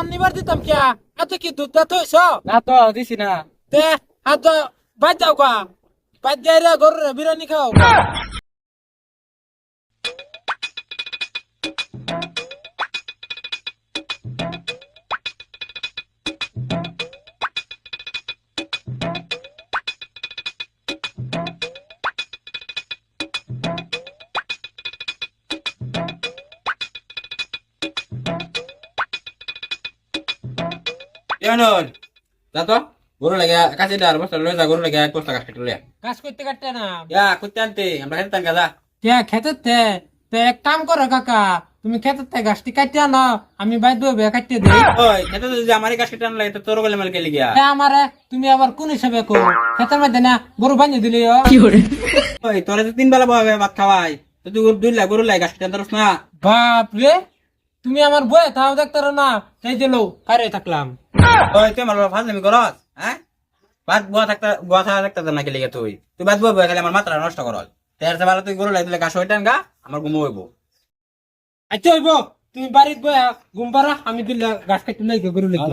অন্যবার দিতাম কে এত কি দুধ দাঁত হইছ? না তো দিছি না। দে হাত বাদ দাও কা বাদ যাই রে গরুর বিরিয়ানি খাও। ইয়ানুল যা তো গরু লাগে কাছে ডার বস্তা লয়ে যা গরু লাগে এক বস্তা কাছে লয়ে কাজ করতে কাটতে না। ইয়া কুত্তে আনতে আমরা খেতে তান কে খেতে তে? তে এক কাম করো কাকা তুমি খেতে তে গাছটি কাটতে আনো আমি বাইদ বইবে কাটতে দিই ওই খেতে যদি আমারই কাছে টান লাগে তো তোর গলে মাল গেলি গিয়া। তে আমারে তুমি আবার কোন হিসাবে কো? খেতের মধ্যে না গরু বানিয়ে দিলি ওই তোরে তো তিন বেলা বহাবে ভাত খাওয়াই তো তুই গরু দুই লাখ গরু লাগে গাছ টান না। বাপ রে তুমি আমার বয় তাও দেখতে না। তাই দিল কারে থাকলাম? ওই তুই আমার ফাজ আমি করস হ্যাঁ? ভাত বুয়া থাকতে বুয়া থাকা দেখতে না গেলি তুই। তুই বাদ বুয়া খালি আমার মাত্রা নষ্ট করল তের ভালো তুই গরু লাগে দিলে গাছ হইটান গা আমার ঘুমো হইব। আচ্ছা হইব। তুমি বাড়িত বয়া ঘুম পারা আমি দিলে গাছ কাটি নাই গরু লাগি।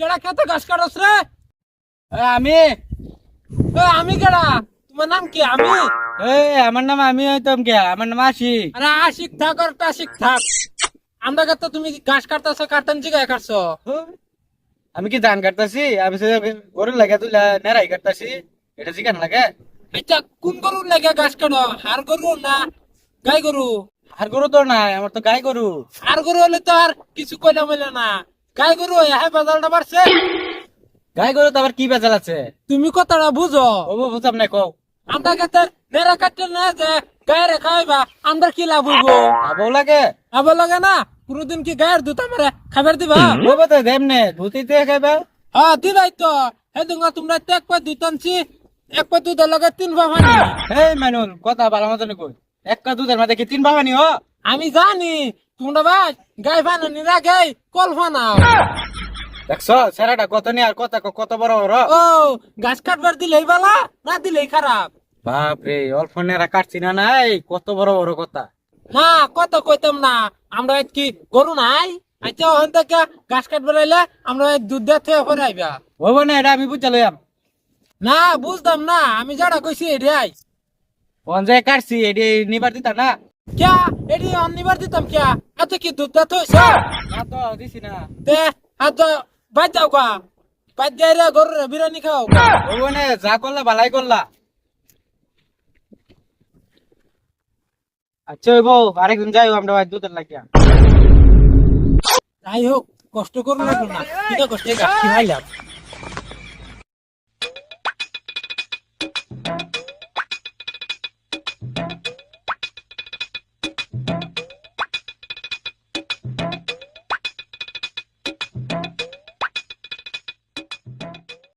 কেডা খেতে গাছ কাটস রে? আমি? আমি কেডা? তোমার নাম কি? আমি? এই আমার নাম আমি হইতাম কে? আমার নাম আশিক। আরে আশিক থাক আর টাশিক থাক। আমরা কাছে তুমি গাছ কাটতেছো কাটন জিগায় কাটছো? আমি কি ধান কাটতাছি? আমি সে গরু লাগে তুই নেড়াই কাটতাছি। এটা চিকেন লাগে? আচ্ছা কোন গরুর লাগে গাছ কাটো? হার গরু না গাই গরু? আর গরু তো নাই আমার তো গাই গরু। আর গরু হলে তো আর কিছু কইলা মিলে না। গাই গরু হ্যাঁ বাজারটা বাড়ছে। গাই গরু তো আবার কি বেজাল আছে? তুমি কথাটা বুঝো। ও বুঝাম নাই কও। আমরা কাছে নেড়া কাটতে না যে গায়ের খাইবা আমরা কি লাভ হইব? আবো লাগে। আবার লাগে না? কোনদিন কি গায়ের দুধ আমার খাবার দিবা? বলব তো দেমনে ধুতিতে খাইবা। হ্যাঁ দিবাই তো। হে দুঙ্গা তোমরা তো এক পা দুধ আনছি এক পা দুধের লগে তিন পা পানি। এই মানুল কথা ভালো মতন কই? এক দুধের মধ্যে কি তিন বাগানি হ? আমি জানি তোমরা ভাই গাই ফানানি না গাই কল ফানাও দেখছ সেরাটা কত নি আর কত কত বড় বড়? ও গাছ কাটবার দিলেই বালা না দিলেই খারাপ। বাপ রে অল্প নেরা কাটছি না নাই? কত বড় বড় কথা। না কত কইতাম না আমরা কি গরু নাই? আচ্ছা ওখান থেকে গাছ কাটবার আইলে আমরা দুধ দিয়ে থেকে করে আইবা। হব না এটা আমি বুঝা লইয়াম। না বুঝতাম না আমি যারা কইছি এটাই। ফোন যে কাটছি এটি নিবার দিতা না? ক্যা এডি অন্যবার দিতাম ক্যা এত কি দুধ দাঁত হয়েছে হাত দিছি না তে হাত বাদ দাও কা বাদ দিয়ে রে গরুর বিরিয়ানি খাও ওখানে যা করলা ভালাই করলা আচ্ছা ওই বউ আরেকদিন যাই আমরা ভাই দুধের লাগিয়া যাই হোক কষ্ট করব লাগল না কিন্তু কষ্টে গাছ খাইলাম